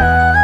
રામ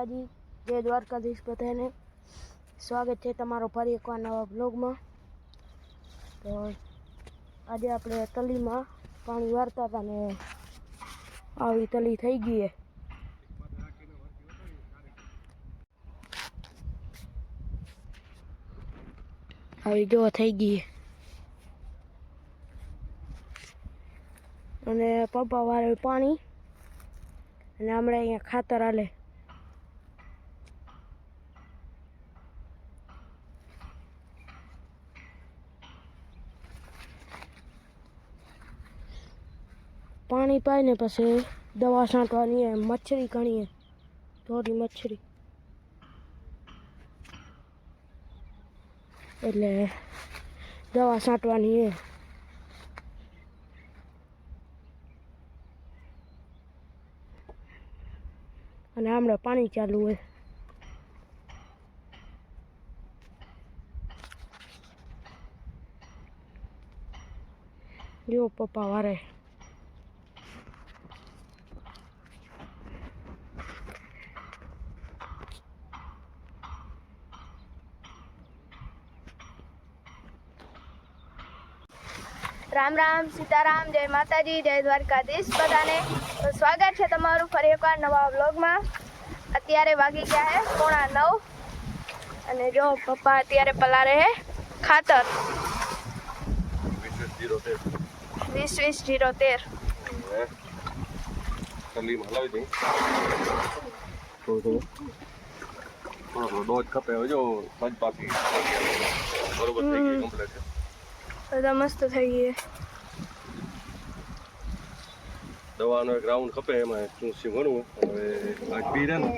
માતાજી, જય દ્વારકાધીશ બધાને. સ્વાગત છે તમારો ફરી એકવાર નવા બ્લોગમાં તો આજે આપણે તલીમાં પાણી વારતા હતા ને આવી તલી થઈ ગઈ આવી જો થઈ ગઈ. અને પપ્પા વાળે પાણી. અને હમણાં અહીંયા ખાતર આલે પાણી પાઈને પછી દવા છાંટવાની હે મચ્છરી ઘણી ધોરી મચ્છરી. એટલે દવા છાંટવાની હે અને હમણાં પાણી ચાલુ હોય. જો પપ્પા વારે રામ રામ સીતારામ જય માતાજી જય દ્વારકાધીશ બધાને. તો સ્વાગત છે તમારું ફરી એકવાર નવા વ્લોગમાં. અત્યારે વાગી ગયા છે પોણા નવ. અને જો પપ્પા અત્યારે પલારે હે ખાતર. વીસ વીસ જીરો તેર. થોડું થોડો ખપે જો પાકી. બરોબર થઈ ગઈ કમ્પ્લીટ બધા મસ્ત થઈ ગયે. દવાનો એક રાઉન્ડ ખપે એમાં શું શું ભણવું હવે આજ પી રહે ને.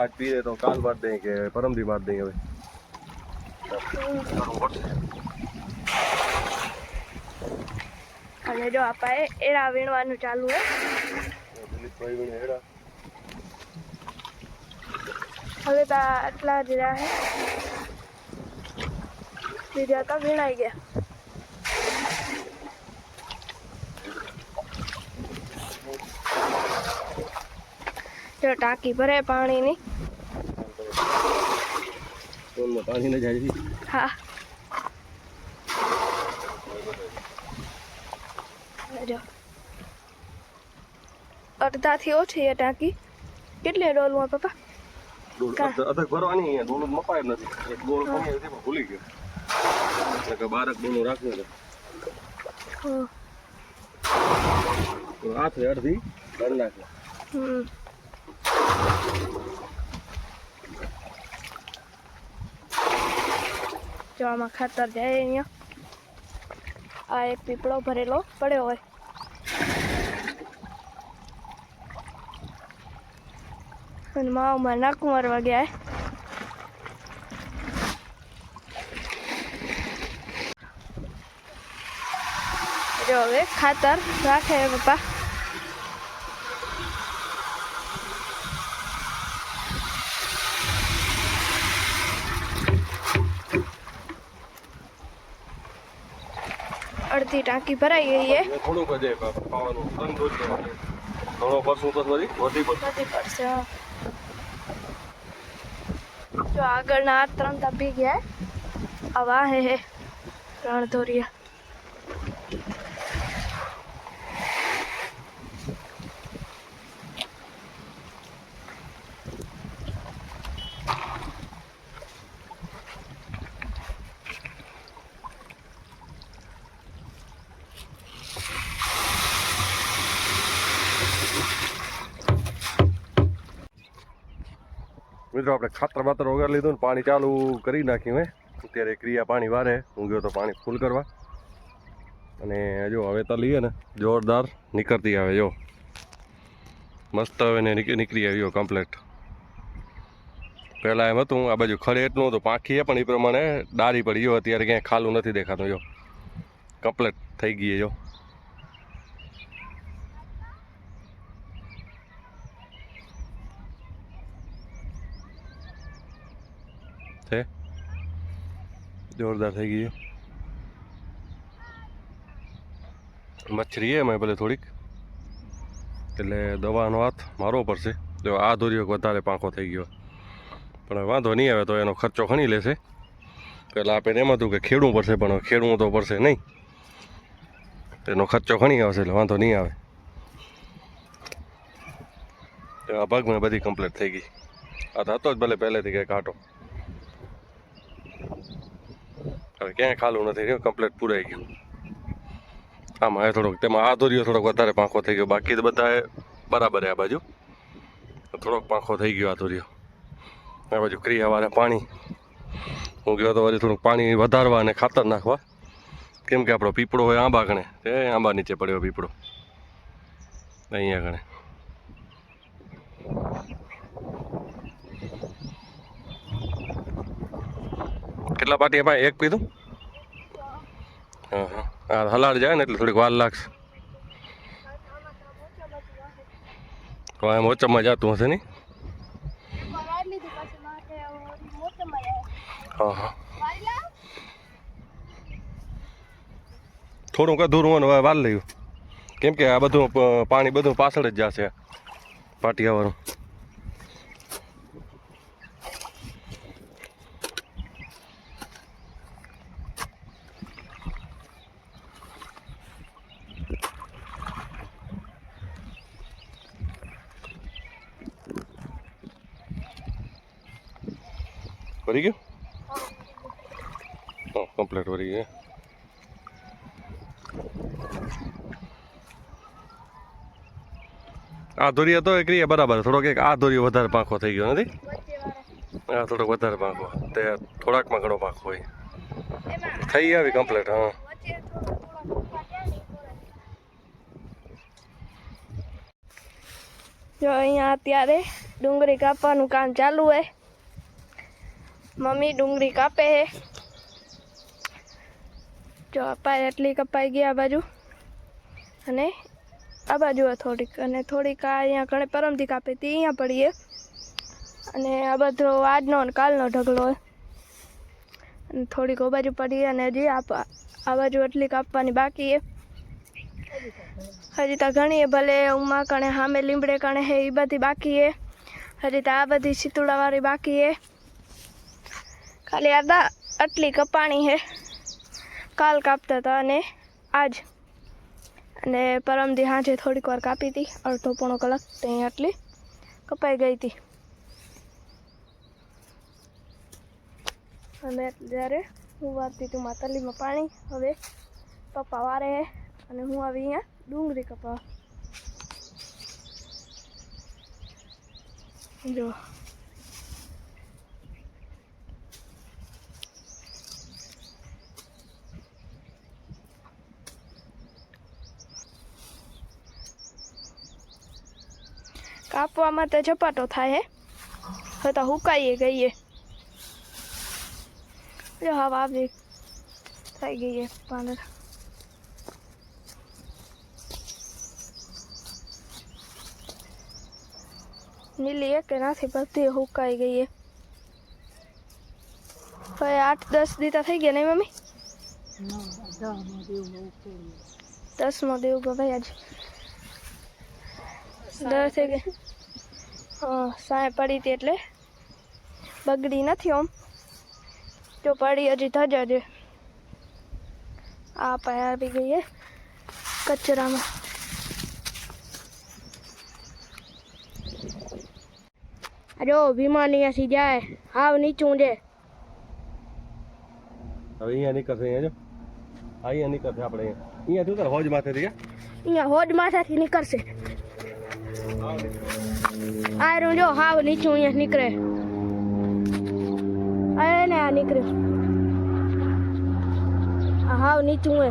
આજ પી રહે તો કાલ બાદ દઈ કે પરમદી બાદ દઈ હવે. અને જો આપાએ એરા વીણવાનું ચાલુ દિલીપભાઈ હેડા હવે તો આટલા જ રહ્યા છે બીજા તો વીણાઈ ગયા. જો ટાંકી ભરે પાણીની. પાણી ન જાય હા. જો. અડધાથી ઓછી એ ટાંકી. કેટલી ડોલમાં પપ્પા? અધક ભરવાની અહીંયા ડોલ મપાય નથી. એક ડોલ કમી હતી પણ ભૂલી ગયો. એટલે કે બારક ડોલું રાખ્યું છે. હાથે અડધી કરી હમ. જો આમાં ખાતર જાય અહીંયા. આ એક પીપળો ભરેલો પડ્યો હોય. અને માવમાં નાકું મારવા ગયા જો હવે ખાતર રાખે પપ્પા. અડધી ટાંકી ભરાઈ ગઈ છે. થોડુંક જ લેવાનું. ઘણો પરસું તો વધી વધી પડશે બધી. જો આગળના આ ત્રણ તપી ગયા. આવા હે હે. ત્રણ ધોરિયા. મિત્રો આપણે ખાતર બાતર વગર લીધું ને પાણી ચાલુ કરી નાખ્યું હે. અત્યારે ક્રિયા પાણી વારે, હું ગયો તો પાણી ફૂલ કરવા. અને જો, હવે તો લઈએ ને, જોરદાર નીકળતી આવે, જો. મસ્ત હવે ને નીકળી આવ્યો કમ્પ્લેટ પહેલાં એમ હતું, આ બાજુ ખરેટનું હતું પાંખીએ પણ એ પ્રમાણે ડારી પડી ગયો અત્યારે ક્યાંય ખાલું નથી દેખાતું, જો. કમ્પ્લેટ થઈ ગઈ જો. જોરદાર થઈ ગયું મચ્છરી એ એમાં ભલે થોડીક. એટલે દવાનો હાથ મારવો પડશે જો આ દોરીઓ વધારે પાંખો થઈ ગયો. પણ વાંધો નહીં આવે તો એનો ખર્ચો ખણી લેશે. પહેલાં આપણે એમ હતું કે ખેડવું પડશે, પણ ખેડવું તો પડશે નહીં. એનો ખર્ચો ખણી આવશે એટલે વાંધો નહીં આવે. આ ભાગમાં બધી કમ્પ્લીટ થઈ ગઈ. આ થતો જ ભલે પહેલેથી કંઈ કાંટો હવે ક્યાંય ખાલું નથી રહ્યું કમ્પ્લેટ પૂરાઈ ગયું. આમાં એ થોડોક, તેમાં આ દોર્યો થોડોક વધારે પાંખો થઈ ગયો. બાકી તો બધા બરાબર આ બાજુ. થોડોક પાંખો થઈ ગયો આ દોર્યો આ બાજુ ક્રિયાવાળા પાણી. હું ગયો તો વળી થોડુંક પાણી વધારવા અને ખાતર નાખવા. કેમ કે આપણો પીપળો હોય આંબા ગણે. એ આંબા નીચે પડ્યો પીપળો. અહીંયા ગણે. કેટલા પાટી એમાં એક પીધું? હા હલાડ જાય ને એટલે થોડીક વાર લાગશે. તો એમ ઓચમમાં જતું હશે નહીં? હા હા. થોડુંક અધૂરું હોય વાર લઈ કેમ કે આ બધું પાણી બધું પાછળ જ જશે પાટિયાવાળું. વરી ગયું? હા કમ્પ્લેટ વરી ગયું આ દોરી હતો એકરી બરાબર, થોડોક એક આ દોરી વધારે પાંખો થઈ ગયો નથી? આ થોડોક વધારે પાંખો, તે થોડાકમાં ઘણો પાંખો હોય. થઈ આવી કમ્પ્લેટ હા. જો અહીંયા અત્યારે ડુંગળી કાપવાનું કામ ચાલુ હોય. મમ્મી ડુંગળી કાપે હે જો અપાય એટલી કપાઈ ગઈ આ બાજુ. અને આ બાજુ થોડીક, અને થોડીક આ અહીંયા ઘણે પરમથી કાપે, તે અહીંયા પડીએ અને આ બધો આજનો અને કાલનો ઢગલો હોય અને થોડીક ઓ બાજુ પડી અને હજી આ બાજુ એટલી કાપવાની બાકી એ હજી તો ઘણી ભલે ઉમા કણે, હામે લીમડે કણે હે એ બધી બાકી હે હજી તો આ બધી શીતુડાવાળી બાકી એ ખાલી આદા આટલી કપાણી હે. કાલ કાપતા હતા અને આજ. અને પરમદી સાંજે થોડીક વાર કાપી હતી અડધો પોણો કલાક ત્યાં આટલી કપાઈ ગઈ હતી અને જ્યારે હું વારતી હતી માતાલીમાં પાણી, હવે પપ્પા વારે હે અને હું આવી અહીંયા ડુંગળી કપાવા. જો. કાપવા માટે ઝપાટો થાય હે હવે તો હુકાઈએ ગઈએ જો હવા આવી થઈ ગઈ પાંદર નીલી એક એનાથી બધી હુકાઈ ગઈ હવે આઠ દસ દીતા થઈ ગયા નહીં મમ્મી દસમો દેવું ભાઈ આજે ડર થઈ ગઈ હા સાંય પડી હતી એટલે. બગડી નથી આમ જો પડી હજી ધજા છે. આ પાય આવી ગઈ કચરામાં. જો વિમાન અહીંયાથી જાય. હાવ નીચું છે. હવે અહીંયા નીકળશે અહીંયા જો. અહીંયા નીકળશે આપણે. અહીંયા અહીંયાથી ઉતર હોજ માથેથી અહીંયા હોજ માથેથી નીકળશે. આયરું જો હાવ નીચું અહીંયા નીકળે. ને આ નીકળ્યું હાવ નીચું હે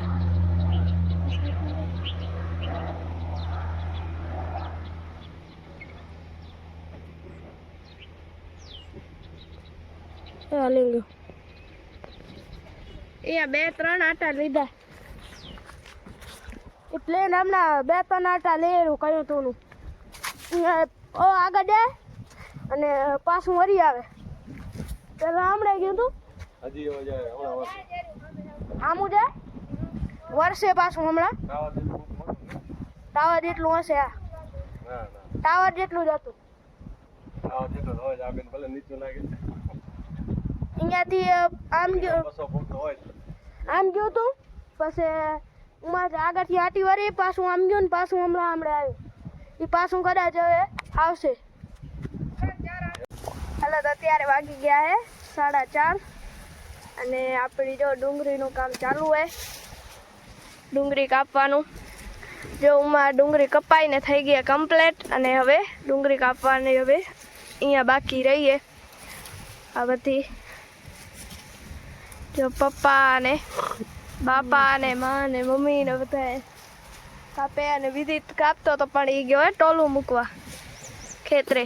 હાલી ગયું અહીંયા બે ત્રણ આટા લીધા. પ્લેન હમણાં બે ત્રણ આટા લેરું કયું તું આગળ જાય અને પાછું વરી આવે. પેલા હમણાં ગયું તું. આમું જાય? વર્ષે પાછું હમણાં? ટાવર જેટલું હશે આ ટાવર જેટલું જ હતું. અહીંયાથી આમ ગયો. આમ ગયું તું? પછી ઉમાં આગળથી આટી વળી પાછું આમ ગયું ને પાછું હમણાં હમણાં આવ્યું એ પાછું કદાચ હવે આવશે. હાલો તો અત્યારે વાગી ગયા હે સાડા ચાર. અને આપણી જો ડુંગળીનું કામ ચાલુ હોય ડુંગળી કાપવાનું. જો ઉમાં ડુંગળી કપાઈને થઈ ગયા કમ્પ્લેટ અને હવે ડુંગળી કાપવાની હવે અહીંયા બાકી રહીએ. આ બધી જો પપ્પા અને બાપા ને માં ને મમ્મી ને બધા કાપે અને વિધિત કાપતો તો પણ એ ગયો હે ટોલું મૂકવા ખેતરે.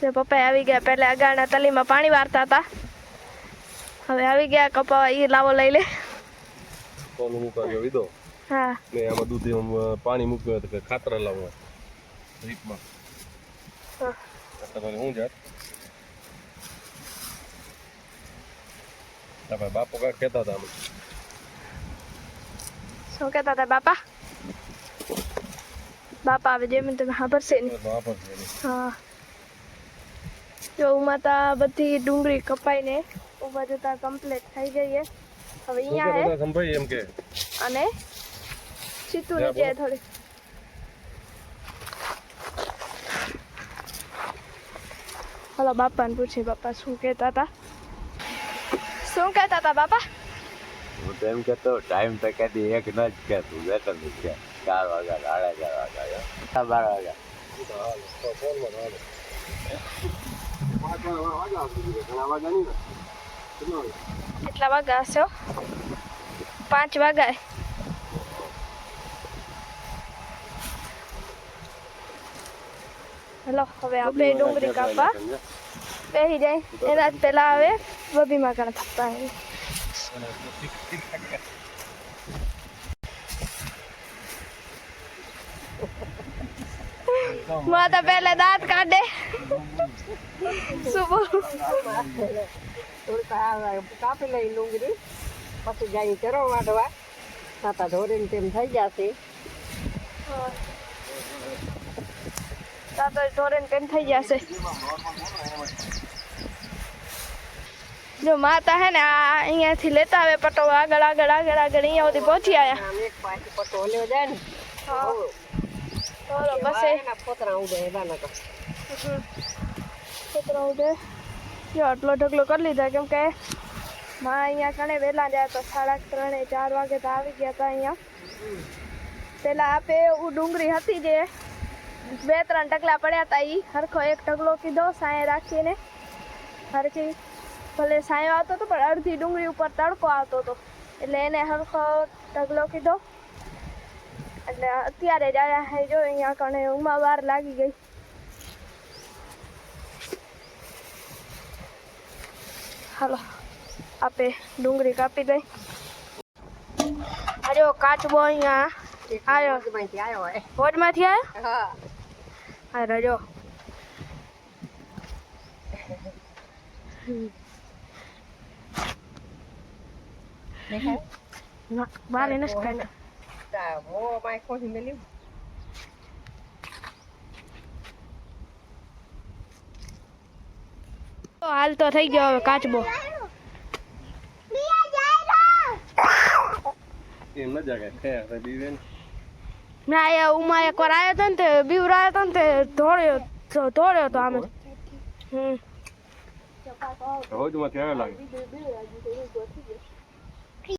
જો પપ્પા આવી ગયા પહેલા અગાના તલીમાં પાણી વારતા હતા. હવે આવી ગયા કપાવા એ લાવો લઈ લે. ટોલું મૂકવા ગયો વિધો. હા. ને આમાં દૂધ પાણી મૂક્યું હતું કે ખાતર લાવવા. રીપમાં હા. તમારે શું જાત તમારે બાપુ કહેતા હતા અમે શું કહેતા હતા બાપા બાપા આવે જેમ તમે ખબર છે ને વાપર હા જો ઉમાતા બધી ડુંગળી કપાઈને ઊભા જતા કમ્પ્લીટ થઈ ગઈ હવે અહીંયા હે સંભાઈ એમ કે અને સીતું નીચે. થોડી હલો બાપાને પૂછે બાપા શું કહેતા હતા શું કહેતા હતા બાપા હું તો એમ કહેતો ટાઈમ તો કદી એક ન જ કહેતું વેતન જ કે ચાર વાગ્યા સાડા ચાર વાગ્યા સાડા બાર વાગ્યા તો ફોનમાં હાલો. પાંચ વાગ્યા વાગ્યા સુધી ગયો. ઘણા વાગ્યા નહીં ને કેટલા વાગ્યા? કેટલા વાગ્યા હશે હો? પાંચ વાગ્યા હલો હવે આપણે ડુંગળી કાપવા બેસી જાય એના જ પહેલા હવે બબીમાં કણ થતા માતા પહેલા દાંત કાઢે શું બોલું થોડીક આ કાપી લઈ ડુંગળી પછી જાય ચરો વાટવા સાતા ધોરીને તેમ થઈ જશે તાતો ધોરણ પેન થઈ જશે જો માતા હે ને આ અહીંયાથી લેતા આવે પટો આગળ આગળ આગળ આગળ અહીંયા સુધી પહોંચી આવ્યા આમ એક પાછી પટો હલ્યો જાય ને ચાલો પછી એના પોતરા ઉડે એના નકર છોકરા ઉઠે જો આટલો ઢગલો કરી લીધા કેમ કે માં અહીંયા કણે વહેલા ગયા તો સાડા ત્રણે ચાર વાગે તો આવી ગયા હતા અહીંયા પેલા આપે એવું ડુંગળી હતી જે બે ત્રણ ટકલા પડ્યા હતા એ હરખો એક ઢગલો કીધો સાંયે રાખીને હરખી ભલે સાંયો આવતો હતો પણ અડધી ડુંગળી ઉપર તડકો આવતો હતો એટલે એને હરખો ઢગલો કીધો. એટલે અત્યારે જ આયા હે જો અહીંયા કણે ઉમા વાર લાગી ગઈ. હાલો આપે ડુંગળી કાપી દઈ અરે કાચબો અહીંયા. આવ્યો હોડમાંથી આવ્યો હા. હા રજો. એને જ કાઢ્યો તા હો માય ખોસી મેલી તો હાલ તો થઈ ગયો હવે કાચબો ન ઉમા એક વાર આવ્યો હતો ને તે બીવરાયો હતો ને તે ધોળ્યો ધોળ્યો હતો આમે હમ લાગે